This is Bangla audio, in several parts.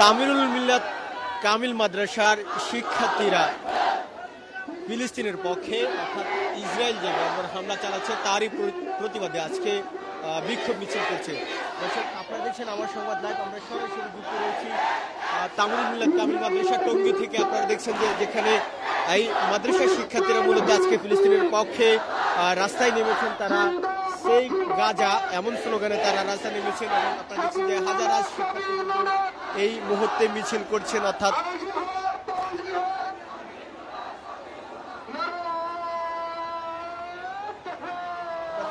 তামিরুল মিল্লাত কামিল মাদ্রাসার শিক্ষার্থীরা ফিলিস্তিনের পক্ষে, অর্থাৎ ইসরায়েল যে হামলা চালাচ্ছে, তারই প্রতিবাদে আজকে বিক্ষোভ মিছিল করছে। দর্শক, আপনারা দেখছেন আমার সংবাদ লাইভ, আমরা সরাসরি যুক্ত রয়েছি তামিরুল মিল্লাত কামিল মাদ্রাসা টঙ্গী থেকে। আপনারা দেখছেন যে যেখানে, এই মাদ্রাসার শিক্ষার্থীরা মূলত আজকে ফিলিস্তিনের পক্ষে রাস্তায় নেমেছেন। তারা সেই গাজা এমন স্লোগানে তারা রাস্তায় নেমেছেন এবং আপনারা দেখছেন যে হাজার এই মুহূর্তে মিছিল করছেন, অর্থাৎ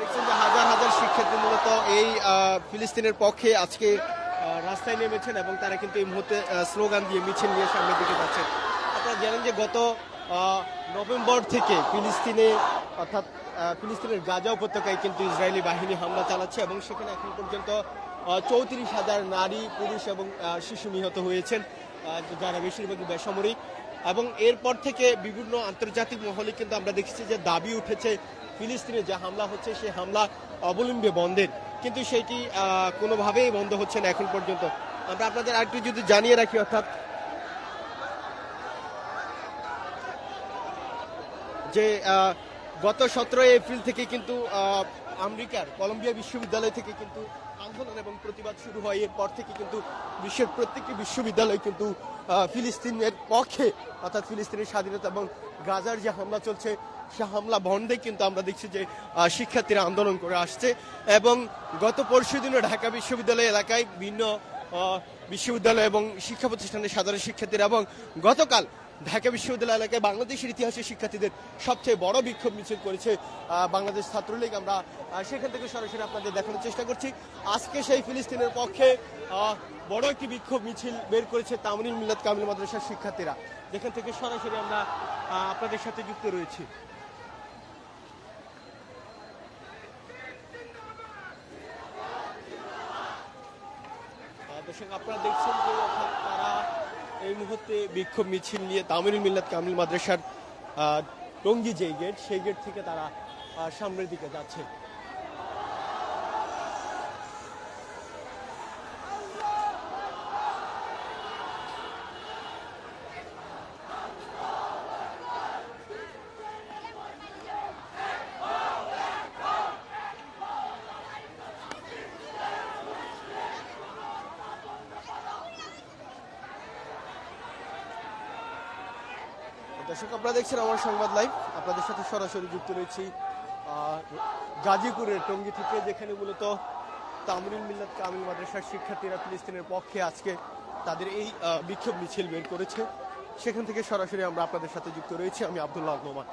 দেখছেন যে হাজার হাজার মূলত এই ফিলিস্তিনের পক্ষে আজকে রাস্তায় নেমেছেন এবং তারা কিন্তু এই মুহূর্তে স্লোগান দিয়ে মিছিল নিয়ে সামনের দিকে যাচ্ছেন। আপনারা জানেন যে গত নভেম্বর থেকে ফিলিস্তিনে, অর্থাৎ ফিলিস্তিনের গাজা উপত্যকায় কিন্তু ইসরায়েলি বাহিনী হামলা চালাচ্ছে এবং সেখানে এখন পর্যন্ত চৌত্রিশ হাজার নারী, পুরুষ এবং শিশু নিহত হয়েছেন যারা বেশিরভাগই বেসামরিক। এবং এরপর থেকে বিভিন্ন আন্তর্জাতিক মহলে কিন্তু আমরা দেখেছি যে দাবি উঠেছে ফিলিস্তিনে যে হামলা হচ্ছে, সেই হামলা অবলম্বে বন্ধের। কিন্তু সেটি কোনোভাবেই বন্ধ হচ্ছে না এখন পর্যন্ত। আমরা আপনাদের আরেকটু যদি জানিয়ে রাখি, অর্থাৎ যে গত সতেরোই এপ্রিল থেকে কিন্তু আমেরিকার কলম্বিয়া বিশ্ববিদ্যালয় থেকে কিন্তু আন্দোলন এবং প্রতিবাদ শুরু হয়। এরপর থেকে কিন্তু বিশ্বের প্রত্যেকটি বিশ্ববিদ্যালয় কিন্তু ফিলিস্তিনের পক্ষে, অর্থাৎ ফিলিস্তিনের স্বাধীনতা এবং গাজার যে হামলা চলছে, সে হামলা বন্ধে কিন্তু আমরা দেখছি যে শিক্ষার্থীরা আন্দোলন করে আসছে এবং গত পরশু দিনও ঢাকা বিশ্ববিদ্যালয় এলাকায় ভিন্ন বিশ্ববিদ্যালয় এবং শিক্ষা প্রতিষ্ঠানের সাধারণ শিক্ষার্থীরা এবং গতকাল ঢাকা বিশ্ববিদ্যালয় এলাকায় বাংলাদেশের ইতিহাসের শিক্ষার্থীদের সবচেয়ে বড় বিক্ষোভ মিছিল করেছে বাংলাদেশ ছাত্রলীগ। আমরা সেখান থেকে সরাসরি আপনাদের দেখানোর চেষ্টা করছি। আজকে সেই ফিলিস্তিনের পক্ষে বড় একটি বিক্ষোভ মিছিল বের করেছে তামরিন মিল্লাত কামিল মাদ্রাসার শিক্ষার্থীরা। যেখান থেকে সরাসরি আমরা আপনাদের সাথে যুক্ত রয়েছি। আপনারা দেখছেন যে এই মুহূর্তে বিক্ষোভ মিছিল নিয়ে তামিরুল মিল্লাত কামিল মাদ্রাসার টঙ্গি যে গেট সেই গেট থেকে তারা সামনের দিকে যাচ্ছে দর্শক আপনারা দেখছেন আমার সংবাদ লাইভ। আপনাদের সাথে সরাসরি যুক্ত রয়েছি গাজীপুরের টঙ্গি থেকে, যেখানে মূলত তামরিন মিল্লাত কামিল মাদ্রাসার শিক্ষার্থীরা ফিলিস্তিনের পক্ষে আজকে তাদের এই বিক্ষোভ মিছিল বের করেছে। সেখান থেকে সরাসরি আমরা আপনাদের সাথে যুক্ত রয়েছি। আমি আবদুল্লাহ নোমান।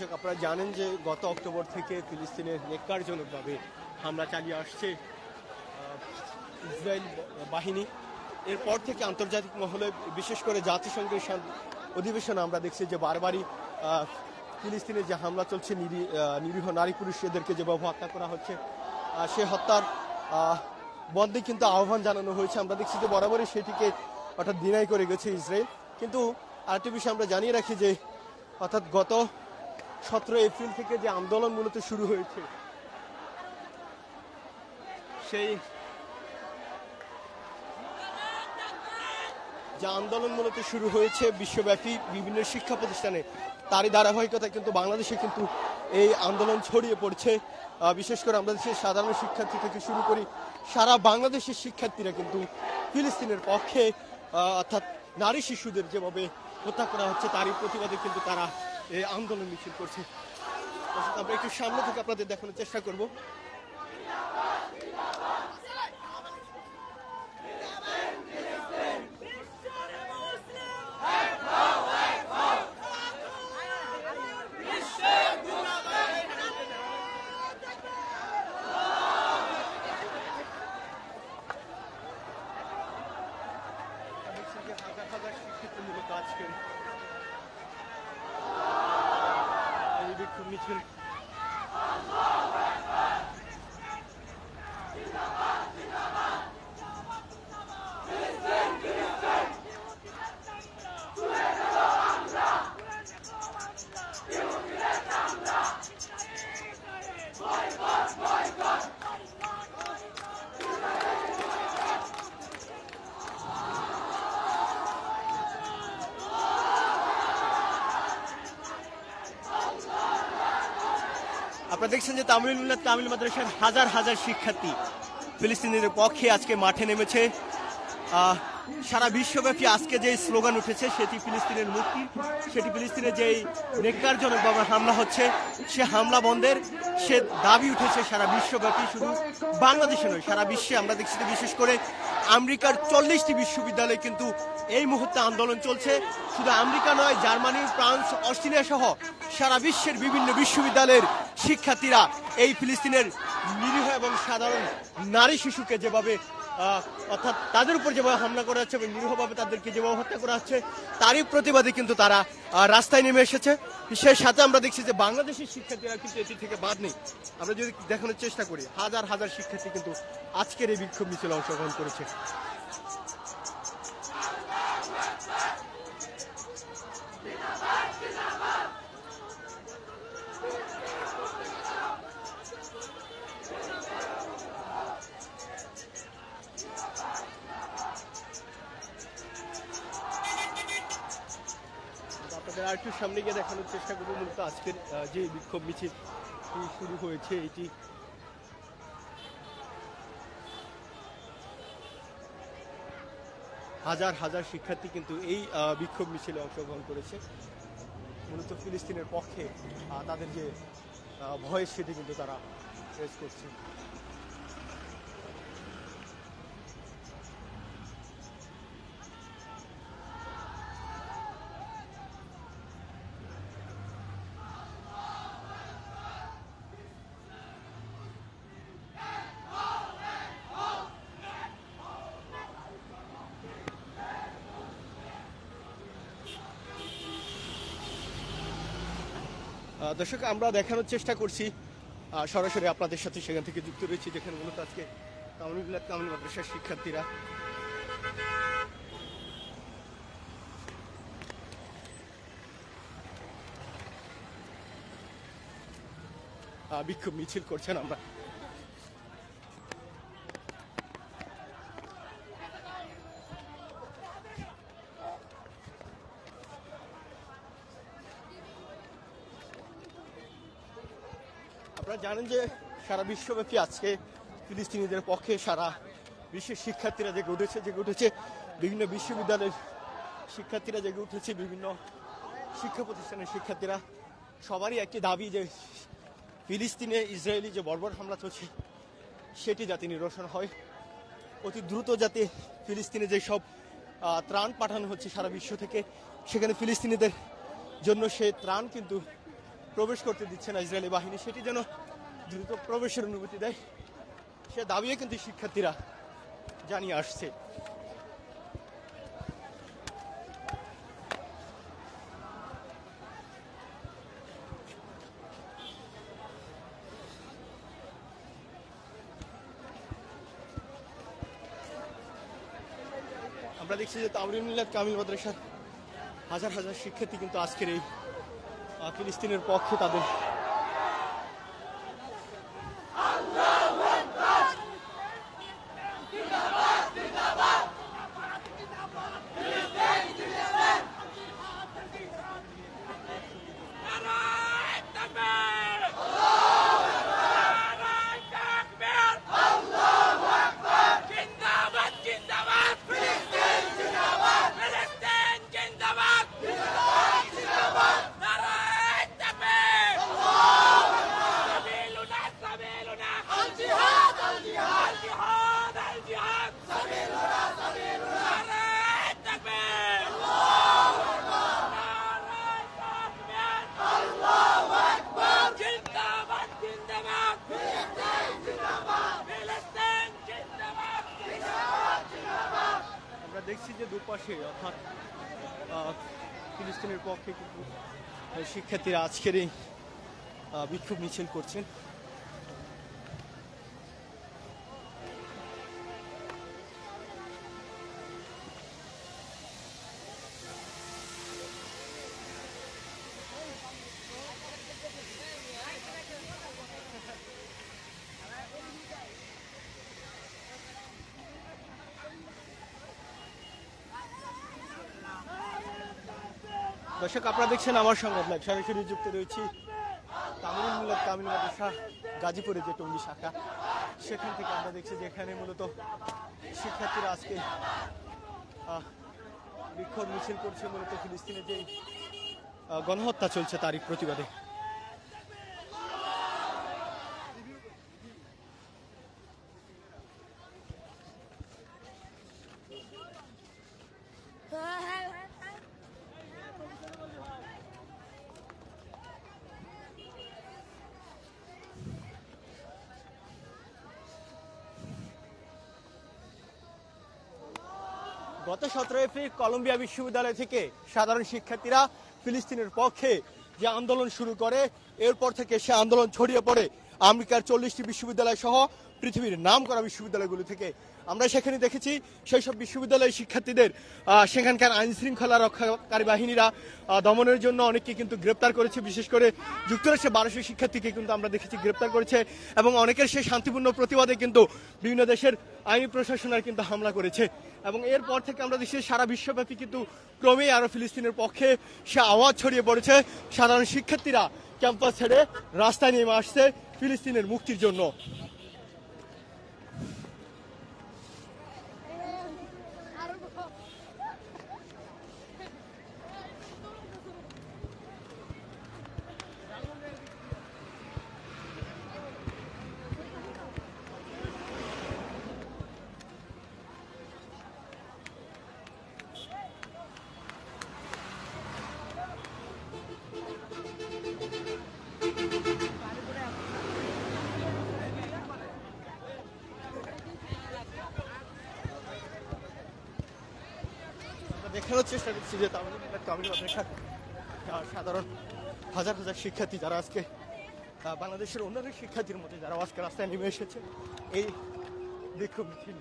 দর্শক, আপনারা জানেন যে গত অক্টোবর থেকে ফিলিস্তিনের নেকারজনকভাবে হামলা চালিয়ে আসছে ইসরায়েল বাহিনী। এরপর থেকে আন্তর্জাতিক মহলে, বিশেষ করে জাতিসংঘের অধিবেশনে আমরা দেখছি যে বারবারই ফিলিস্তিনে যে হামলা চলছে, নিরী- নিরীহ নারী পুরুষ পুরুষদেরকে যেভাবে হত্যা করা হচ্ছে সে হত্যার বন্ধে কিন্তু আহ্বান জানানো হয়েছে। আমরা দেখছি যে বরাবরই সেটিকে অর্থাৎ ডিনাই করে গেছে ইসরায়েল। কিন্তু আরেকটি বিষয় আমরা জানিয়ে রাখি যে, অর্থাৎ গত সতেরো এপ্রিল থেকে যে আন্দোলন মূলত শুরু হয়েছে, সেই যে আন্দোলন মূলত শুরু হয়েছে বিশ্বব্যাপী বিভিন্ন শিক্ষা প্রতিষ্ঠানে, তারই ধারাবাহিকতা কিন্তু বাংলাদেশে কিন্তু এই আন্দোলন ছড়িয়ে পড়ছে। বিশেষ করে আমরা দেশের সাধারণ শিক্ষার্থী থেকে শুরু করি, সারা বাংলাদেশের শিক্ষার্থীরা কিন্তু ফিলিস্তিনের পক্ষে অর্থাৎ নারী শিশুদের যেভাবে হত্যা করা হচ্ছে, তারই প্রতিবাদে কিন্তু তারা এই আন্দোলন মিছিল করছে। দর্শক, আমরা একটু সামনে থেকে আপনাদের দেখানোর চেষ্টা করব। হাজার হাজার শিক্ষিত মূলত এই বিক্ষোভ মিছিল আপনারা দেখছেন যে তামিল মিল্লাত তামিল মাদ্রাসার হাজার হাজার শিক্ষার্থী ফিলিস্তিনিদের পক্ষে আজকে মাঠে নেমেছে। সারা বিশ্বব্যাপী আজকে যে স্লোগান উঠেছে, সেটি ফিলিস্তিনের মুক্তি, সেটি ফিলিস্তিনের যেই নেককারজনকভাবে হামলা হচ্ছে, সে হামলা বন্ধের সে দাবি উঠেছে সারা বিশ্বব্যাপী, শুধু বাংলাদেশে নয়, সারা বিশ্বে। আমরা দেখছি বিশেষ করে আমেরিকার চল্লিশটি বিশ্ববিদ্যালয়ে কিন্তু এই মুহূর্তে আন্দোলন চলছে। শুধু আমেরিকা নয়, জার্মানি, ফ্রান্স, অস্ট্রেলিয়া সহ সারা বিশ্বের বিভিন্ন বিশ্ববিদ্যালয়ের শিক্ষার্থীরা এই ফিলিস্তিনের নিরীহ এবং সাধারণ নারী শিশুকে যেভাবে অর্থাৎ তাদের উপর যেভাবে হামলা করা হচ্ছে এবং নিরীহভাবে তাদেরকে যেভাবে হত্যা করা হচ্ছে, তারই প্রতিবাদে কিন্তু তারা রাস্তায় নেমে এসেছে। সেই সাথে আমরা দেখছি যে বাংলাদেশের শিক্ষার্থীরা কিন্তু এটি থেকে বাদ নেই। আমরা যদি দেখানোর চেষ্টা করি, হাজার হাজার শিক্ষার্থী কিন্তু আজকের এই বিক্ষোভ মিছিলে অংশগ্রহণ করেছে। আর একটু সামনে গিয়ে দেখানোর চেষ্টা করব মূলত আজকের যে বিক্ষোভ মিছিল শুরু হয়েছে এটি হাজার হাজার শিক্ষার্থী কিন্তু এই বিক্ষোভ মিছিলে অংশগ্রহণ করেছে। মূলত ফিলিস্তিনের পক্ষে তাদের যে আহ, ভয় সেটি কিন্তু তারা ফেস করছে। দর্শক, আমরা দেখানোর চেষ্টা করছি সরাসরি আপনাদের সাথে সেখান থেকে যুক্ত রয়েছি, যেখানে মূলত আজকে কামরুল কামরুল মাদ্রাসার শিক্ষার্থীরা। বিক্ষোভ মিছিল করছেন আমরা। জানেন যে সারা বিশ্বব্যাপী আজকে ফিলিস্তিনিদের পক্ষে সারা বিশ্বের শিক্ষার্থীরা জেগে উঠেছে জেগে উঠেছে। বিভিন্ন বিশ্ববিদ্যালয়ের শিক্ষার্থীরা জেগে উঠেছে, বিভিন্ন শিক্ষা প্রতিষ্ঠানের শিক্ষার্থীরা। সবারই একটি দাবি যে ফিলিস্তিনে ইসরায়েলি যে বর্বর হামলা চলছে, সেটি যাতে নিরসন হয়। অতি দ্রুত যাতে ফিলিস্তিনে যেসব ত্রাণ পাঠানো হচ্ছে সারা বিশ্ব থেকে, সেখানে ফিলিস্তিনিদের জন্য সে ত্রাণ কিন্তু প্রবেশ করতে দিচ্ছে না ইসরায়েলি বাহিনী। সেটি যেন দ্রুত প্রবেশের অনুমতি দেয়। সে দাবিও কিন্তু শিক্ষার্থীরা জানিয়ে আসছে। আমরা দেখছি যে তামরিন মিল্লাত কামিল মাদ্রাসার হাজার হাজার শিক্ষার্থী কিন্তু আজকের এই ফিলিস্তিনের পক্ষে তাদের জিন্দাবাদ জিন্দাবাদ ফিলিস্তিন জিন্দাবাদ ফিলিস্তিন জিন্দাবাদ জিন্দাবাদ জিন্দাবাদ নারায়ে তাকবীর আল্লাহু আকবার সাবিলুনা সাবিলুনা আল জিহাদ আল জিহাদ আল জিহাদ আল জিহাদ সাবিলুনা সাবিলুনা নারায়ে তাকবীর আল্লাহু আকবার নারায়ে তাকবীর আল্লাহু আকবার জিন্দাবাদ জিন্দাবাদ ফিলিস্তিন জিন্দাবাদ ফিলিস্তিন জিন্দাবাদ আমরা দেখছি দুপাশে অর্থাৎ ফিলিস্তিনের পক্ষে কিন্তু শিক্ষার্থীরা আজকের এই বিক্ষোভ মিছিল করছেন। দর্শক, আপনারা দেখছেন আমার সংবাদ লাইভ। সরাসরি যুক্ত রয়েছি তামিল মূলত তামিল মাদ্রাসা গাজীপুরে যে টঙ্গি শাখা। সেখান থেকে আমরা দেখছি যে এখানে মূলত শিক্ষার্থীরা আজকে বিক্ষোভ মিছিল করছে। মূলত ফিলিস্তিনের যে গণহত্যা চলছে তারই প্রতিবাদে। গত সতেরো এপ্রিল কলম্বিয়া বিশ্ববিদ্যালয় থেকে সাধারণ শিক্ষার্থীরা ফিলিস্তিনের পক্ষে যে আন্দোলন শুরু করে, এরপর থেকে সে আন্দোলন ছড়িয়ে পড়ে। আমেরিকার চল্লিশটি বিশ্ববিদ্যালয় সহ পৃথিবীর নাম করা বিশ্ববিদ্যালয়গুলো থেকে আমরা সেখানে দেখেছি সেই সব বিশ্ববিদ্যালয়ের শিক্ষার্থীদের সেখানকার আইন শৃঙ্খলা রক্ষাকারী বাহিনীরা দমনের জন্য অনেককে কিন্তু গ্রেপ্তার করেছে, বিশেষ করে যুক্তরাষ্ট্রের বারোশো শিক্ষার্থীকে কিন্তু আমরা দেখেছি গ্রেপ্তার করেছে এবং অনেকের সেই শান্তিপূর্ণ প্রতিবাদে কিন্তু বিভিন্ন দেশের আইনি প্রশাসনের কিন্তু হামলা করেছে। এবং এরপর থেকে আমরা দেখছি সারা বিশ্বব্যাপী কিন্তু ক্রমেই আরও ফিলিস্তিনের পক্ষে সে আওয়াজ ছড়িয়ে পড়েছে। সাধারণ শিক্ষার্থীরা ক্যাম্পাস ছেড়ে রাস্তায় নেমে আসছে ফিলিস্তিনের মুক্তির জন্য। দেখানোর চেষ্টা করছি যে তামিল তামিল আহ, সাধারণ হাজার হাজার শিক্ষার্থী যারা আজকে বাংলাদেশের অন্যান্য শিক্ষার্থীর মধ্যে যারা আজকে রাস্তায় নেমে এসেছে এই বিক্ষোভ মিছিল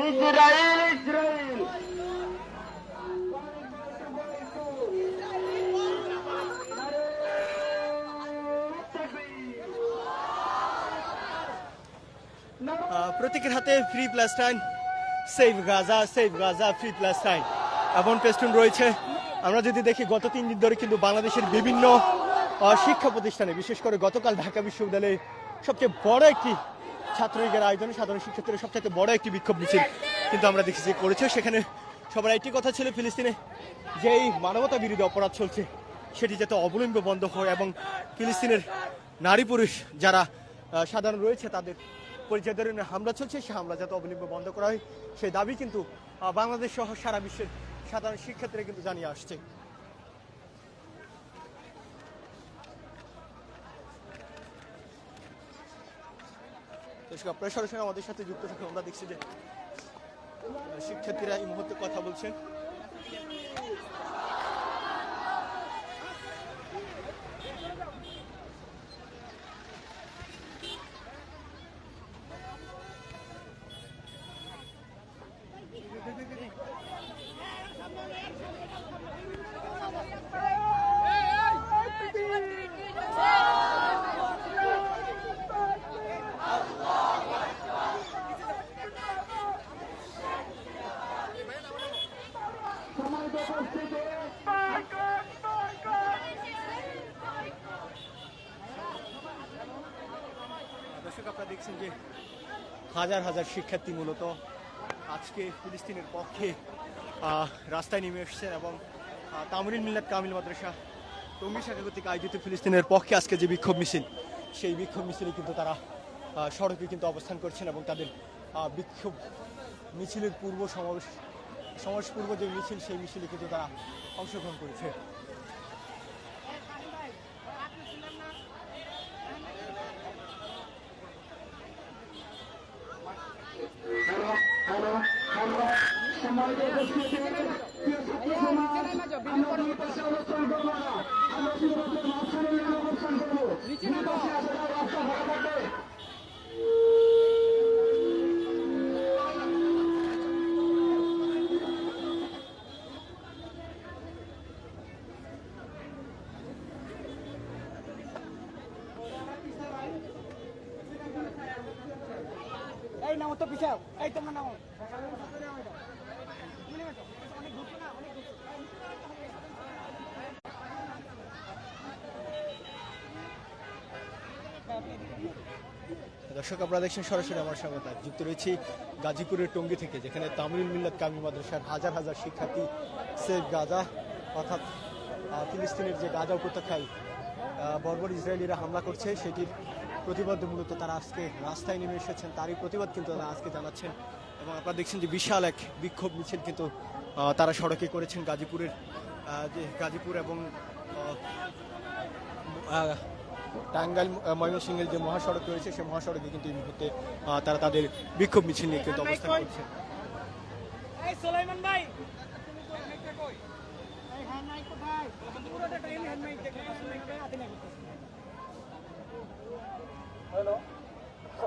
ইসরায়েল ইসরায়েল! প্রত্যেকের হাতে free Palestine save Gaza save Gaza free Palestine এমন পেস্টুন রয়েছে। আমরা যদি দেখি, গত তিন দিন ধরে কিন্তু বাংলাদেশের বিভিন্ন শিক্ষা প্রতিষ্ঠানে, বিশেষ করে গতকাল ঢাকা বিশ্ববিদ্যালয়ে সবচেয়ে বড় একটি ছাত্রলীগের আয়োজনে সাধারণ শিক্ষার্থীরা সবচেয়ে বড় একটি বিক্ষোভ মিছিল কিন্তু আমরা দেখি যে করেছে। সেখানে সবার একটি কথা ছিল ফিলিস্তিনে, যে এই মানবতা বিরোধী অপরাধ চলছে, সেটি যাতে অবলম্বে বন্ধ হয় এবং ফিলিস্তিনের নারী পুরুষ যারা সাধারণ রয়েছে তাদের পরিচয় ধরে হামলা চলছে, সে হামলা যাতে অবলম্বে বন্ধ করা হয় সেই দাবি কিন্তু বাংলাদেশ সহ সারা বিশ্বের সাধারণ শিক্ষার্থীরা কিন্তু জানিয়ে আসছে। আপনারা আমাদের সাথে যুক্ত থাকুন, আমরা দেখছি যে শিক্ষার্থীরা এই মুহূর্তে কথা বলছেন। আপনারা দেখছেন যে হাজার হাজার শিক্ষার্থী মূলত আজকে ফিলিস্তিনের পক্ষে রাস্তায় নেমে এসেছেন এবং তামরিন মিল্লাত কামিল মাদ্রাসা, টঙ্গী শাখা কর্তৃক আয়োজিত ফিলিস্তিনের পক্ষে আজকে যে বিক্ষোভ মিছিল, সেই বিক্ষোভ মিছিলে কিন্তু তারা সড়কে কিন্তু অবস্থান করছেন এবং তাদের বিক্ষোভ মিছিলের পূর্ব সমাবেশ সমাবেশ পূর্ব যে মিছিল সেই মিছিলে কিন্তু তারা অংশগ্রহণ করেছে। আমরা দর্শক, আপনারা দেখছেন সরাসরি আমার স্বাগত যুক্ত রয়েছি গাজীপুরের টঙ্গী থেকে, যেখানে তামিল মিল্লাত কামি মাদ্রাসার হাজার হাজার শিক্ষার্থী সেফ গাজা, অর্থাৎ ফিলিস্তিনের যে গাজা উপত্যকায় বর্বর ইসরায়েলিরা হামলা করছে, সেটির প্রতিবাদ মূলত তারা আজকে রাস্তায় নেমে এসেছেন। তারই প্রতিবাদ কিন্তু তারা আজকে জানাচ্ছেন। এবং আপনারা দেখছেন যে বিশাল এক বিক্ষোভ মিছিল কিন্তু তারা সড়কে করেছেন গাজীপুরের যে গাজীপুর এবং টাঙ্গাইল ময়মনসিংহের যে মহাসড়ক রয়েছে সেই মহাসড়কে কিন্তু এই মুহূর্তে তারা তাদের বিক্ষোভ মিছিল নিয়ে কিন্তু অবস্থান করছে।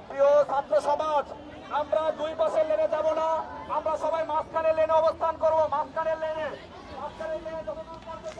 প্রিয় ছাত্র সমাজ আমরা দুই পাশের লেনে যাব না। আমরা সবাই মাঝখানের লেনে অবস্থান করব মাঝখানের লেনে। মাঝখানের লেনে যতদূর পর্যন্ত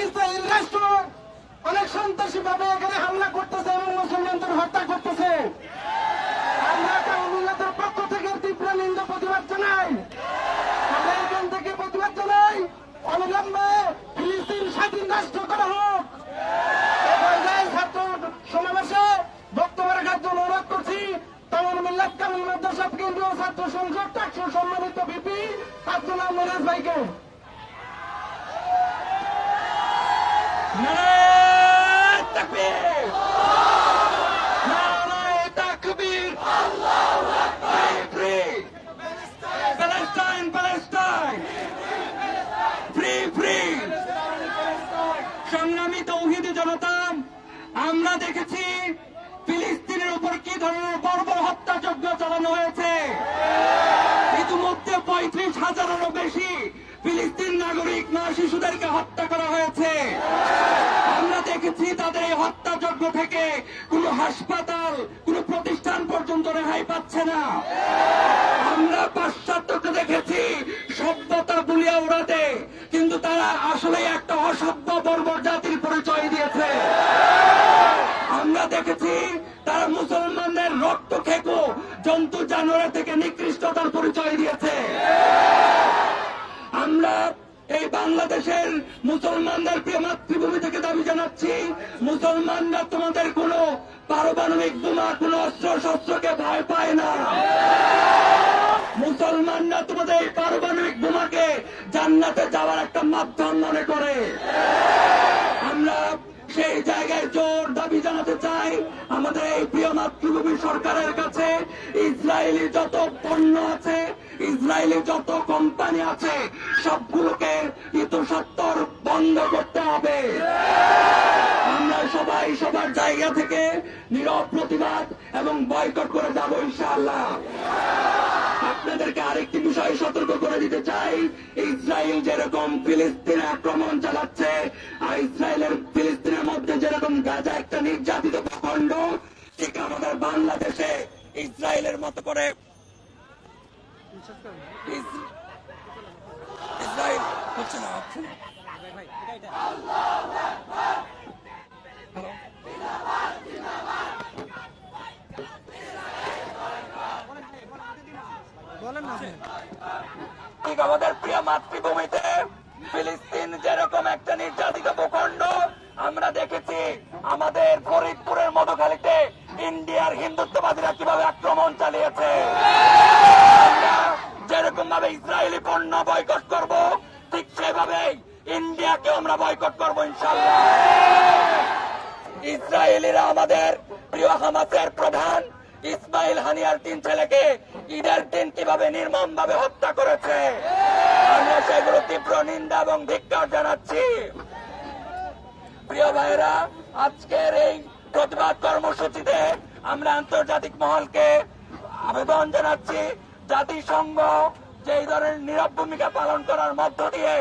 ইসরায়েল রাষ্ট্র অনেক সন্ত্রাসী ভাবে এখানে হামলা করতেছে এবং মুসলমানদের হত্যা করতেছে। আমরা কাউমিল্লাদের পক্ষ থেকে তীব্র নিন্দা, প্রতিবাদ জানাই। আমরা এখান থেকে প্রতিবাদ জানাই, অবিলম্বে ফিলিস্তিন রাষ্ট্র করা ছাত্র সমাবেশে বক্তব্য অনুরোধ করছি তামিল মিল্লাত কেন্দ্রীয় ছাত্র সংসদ সম্মানিত বিপি আব্দুল্লাহ মনাজ ভাইকে নারায়ণ তাকবীর নারায়ণ তাকবীর free Palestine Palestine free free সংগ্রামী তৌহিদি জনতা আমরা দেখেছি ফিলিস্তিনের উপর কি ধরনের বর্বর হত্যাযজ্ঞ চালানো হয়েছে ইতিমধ্যে পঁয়ত্রিশ হাজারেরও বেশি নাগরিক শিশুদেরকে হত্যা করা হয়েছে। আমরা দেখেছি তাদের এই হত্যাযজ্ঞ থেকে কোনো হাসপাতাল, কোনো প্রতিষ্ঠান পর্যন্ত রেহাই পাচ্ছে না। আমরা পাশ্চাত্যকে দেখেছি, সভ্যতা বুলিয়া উড়াতে, কিন্তু তারা আসলে একটা অসভ্য বর্বর জাতির পরিচয় দিয়েছে। আমরা দেখেছি তারা মুসলমানদের রক্ত খেকো, জন্তু জানোয়ার থেকে নিকৃষ্টতার পরিচয় দিয়েছে। বাংলাদেশের মুসলমানদের প্রিয় মাতৃভূমি থেকে দাবি জানাচ্ছি, মুসলমানরা তোমাদের কোনো পারমাণবিক বোমা, কোনো অস্ত্র, শস্ত্রকে ভয় পায় না। মুসলমানরা তোমাদের এই পারমাণবিক বোমাকে জান্নাতে যাওয়ার একটা মাধ্যম মনে করে। আমরা সেই জায়গায় জোর দাবি জানাতে চাই, আমাদের এই প্রিয় মাতৃভূমি সরকারের কাছে ইসরায়েলি যত পণ্য আছে ইসরায়েলি যত কোম্পানি আছে, সবগুলোকে ইতসত্তর বন্ধ করতে হবে। আমরা সবাই সবার জায়গা থেকে নীরব প্রতিবাদ এবং বয়কট করে যাব, ইনশাআল্লাহ। আপনাদেরকে আরেকটি বিষয় সতর্ক করে দিতে চাই। ইসরায়েল যেরকম ফিলিস্তিনে আক্রমণ চালাচ্ছে, আর ইসরায়েলের ফিলিস্তিনের মধ্যে যেরকম গাজা একটা নির্যাতিত ভূখণ্ড ঠিক আমাদের বাংলাদেশে ইসরায়েলের মতো করে ঠিক আমাদের প্রিয় মাতৃভূমিতে, ফিলিস্তিন যেরকম একটা নির্যাতিত ভূখণ্ড আমরা দেখেছি আমাদের ফরিদপুরের মধুখালীতে ইন্ডিয়ার হিন্দুত্ববাদীরা কীভাবে আক্রমণ চালিয়েছে। যেরকম ভাবে ইসরায়েলি পণ্য বয়কট করব, ঠিক সেভাবেই ইন্ডিয়াকে আমরা বয়কট করব ইনশাল্লাহ ইসরায়েলিরা আমাদের প্রিয় হামাসের প্রধান ইসমাইল হানিয়ার তিন ছেলেকে ঈদের দিন কীভাবে নির্মম ভাবে হত্যা করেছে, আমরা সেগুলো তীব্র নিন্দা এবং ধিক্কার জানাচ্ছি। প্রিয় ভাইরা আজকের এই প্রতিবাদ কর্মসূচিতে আমরা আন্তর্জাতিক মহলকে আবেদন জানাচ্ছি। জাতিসংঘ যে ধরনের নীরব ভূমিকা পালন করার মধ্য দিয়ে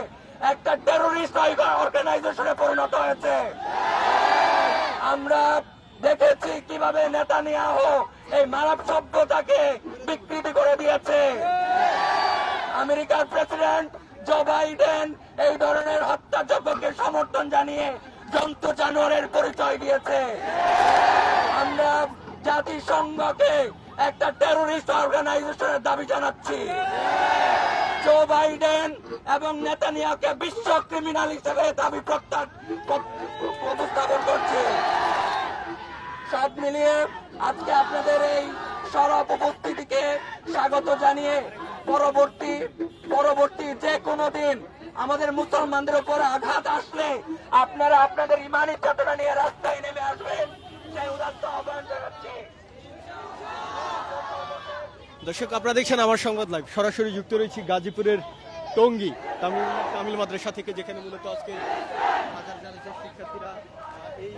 একটা টেরোরিস্ট অর্গানাইজেশনে পরিণত হয়েছে। আমরা দেখেছি কীভাবে নেতানিয়াহ এই মানব সভ্যতাকে বিকৃতি করে দিয়েছে। আমেরিকার প্রেসিডেন্ট জো বাইডেন এই ধরনের হত্যাযজ্ঞকে সমর্থন জানিয়ে জন্তু জানোয়ারের পরিচয় দিয়েছে। আমরা জাতিসংঘকে একটা টেরোরিস্ট অর্গানাইজেশনের দাবি জানাচ্ছি। জো বাইডেন এবং নেতানিয়াকে বিশ্ব ক্রিমিনাল হিসেবে দাবি প্রত্যান উপস্থাপন করছে। সব মিলিয়ে আজকে আপনাদের এই সরব উপস্থিতিকে স্বাগত জানিয়ে পরবর্তী পরবর্তী যে কোনো দিন আমাদের মুসলমানদের উপর আঘাত আসলে আপনারা আপনাদের ইমানি চেতনা নিয়ে রাস্তায় নেমে আসবেন। সেই উদাত্ত আহ্বান জানাচ্ছি। দর্শক, আপনারা দেখছেন আমার সংবাদ লাইভ। সরাসরি যুক্ত রয়েছি গাজীপুরের টঙ্গী তামিল তামিল মাদ্রাসা থেকে, যেখানে মূলত আজকে হাজার শিক্ষার্থীরা এই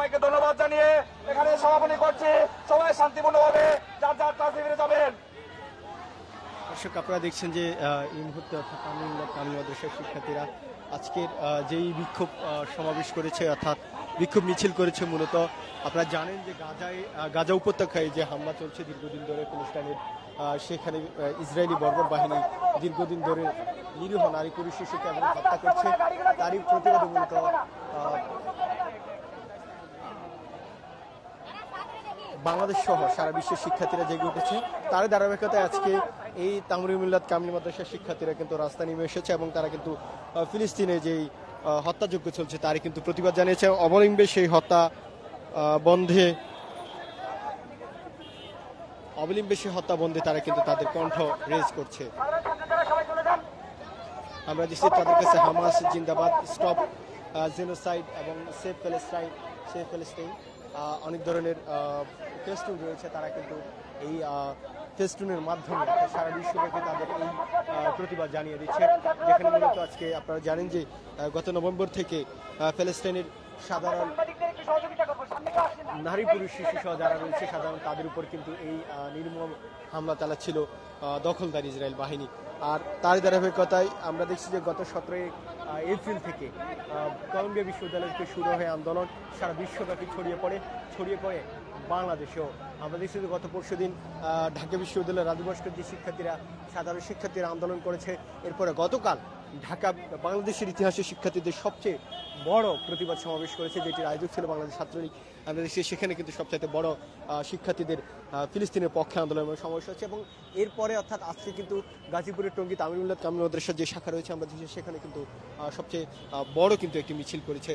সবাইকে ধন্যবাদ জানিয়ে এখানে সমাপনী করছি। সবাই শান্তিপূর্ণভাবে যার যার কাজে ফিরে যাবেন। দর্শক, আপনারা দেখছেন যে এই মুহূর্তে অর্থাৎ তামিল তামিল মাদ্রাসার শিক্ষার্থীরা আজকের যেই বিক্ষোভ সমাবেশ করেছে, অর্থাৎ বিক্ষোভ মিছিল করেছে মূলত, আপনারা জানেন যে গাজায় গাজা উপত্যকায় যে হামলা চলছে দীর্ঘদিন ধরে ফিলিস্তানের সেখানে ইসরায়েলি বর্বর বাহিনী দীর্ঘদিন ধরে নিরীহ নারী পুরুষ শিশুকে এবং হত্যা করছে। তারই প্রতিবাদে মূলত বাংলাদেশ সহ সারা বিশ্বের শিক্ষার্থীরা জেগে উঠেছে। তার ধারাবাহিকতায় আজকে এই তামরিমুল্লাদ কামলি মাদ্রাসার শিক্ষার্থীরা কিন্তু রাস্তা নেমে এসেছে এবং তারা কিন্তু ফিলিস্তিনে যেই হত্যাযজ্ঞ চলছে তারই কিন্তু প্রতিবাদ জানিয়েছে। অবলম্বে সেই হত্যা বন্ধে, অবলম্বে সেই হত্যা বন্ধে তারা কিন্তু তাদের কণ্ঠ রেজ করছে। আমরা দেখছি তাদের কাছে হামাস, জিন্দাবাদ স্টপ জেনোসাইড এবং সেফ প্যালেস্টাইন সেফ প্যালেস্টাইন অনেক ধরনের ফেস্টুন রয়েছে। তারা কিন্তু এই ফেস্টুনের মাধ্যমে সারা বিশ্বব্যাপী তাদের এই প্রতিবাদ জানিয়ে দিচ্ছে। যেখানে মূলত আজকে আপনারা জানেন যে গত নভেম্বর থেকে প্যালেস্টাইনের সাধারণ নারী পুরুষ শিশু সহ যারা রয়েছে, সাধারণ তাদের উপর কিন্তু এই নির্মম হামলা চালাচ্ছিল দখলদার ইসরায়েল বাহিনী। আর তার ধারাবাহিকতায় আমরা দেখছি যে গত সতেরোই এপ্রিল থেকে কলম্বিয়া বিশ্ববিদ্যালয় থেকে শুরু হয়ে আন্দোলন। সারা বিশ্বব্যাপী ছড়িয়ে পড়ে ছড়িয়ে পড়ে বাংলাদেশেও। আমরা দেখছি গত পরশু দিন ঢাকা বিশ্ববিদ্যালয়ের রাজভাস্কর যে শিক্ষার্থীরা, সাধারণ শিক্ষার্থীরা আন্দোলন করেছে। এরপরে গতকাল ঢাকা, বাংলাদেশের ইতিহাসে শিক্ষার্থীদের সবচেয়ে বড় প্রতিবাদ সমাবেশ করেছে, যেটির আয়োজক ছিল বাংলাদেশ ছাত্রলীগ। আমরা দেখছি সেখানে কিন্তু সবচাইতে বড় শিক্ষার্থীদের ফিলিস্তিনের পক্ষে আন্দোলন সমস্যা হচ্ছে এবং এরপরে অর্থাৎ আজকে কিন্তু গাজীপুরের টঙ্গী তামিলুল্লাহ কামিল মাদ্রাসার যে শাখা রয়েছে আমরা দেখছি, সেখানে কিন্তু সবচেয়ে বড় কিন্তু একটি মিছিল করেছে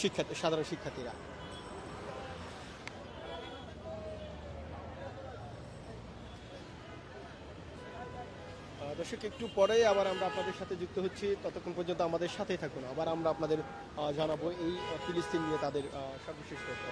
শিক্ষার্থী, সাধারণ শিক্ষার্থীরা। দর্শক, একটু পরে আবার আমরা আপনাদের সাথে যুক্ত হচ্ছি। ততক্ষণ পর্যন্ত আমাদের সাথেই থাকুন। আবার আমরা আপনাদের জানাব এই ফিলিস্তিন নিয়ে তাদের সর্বশেষ তথ্য।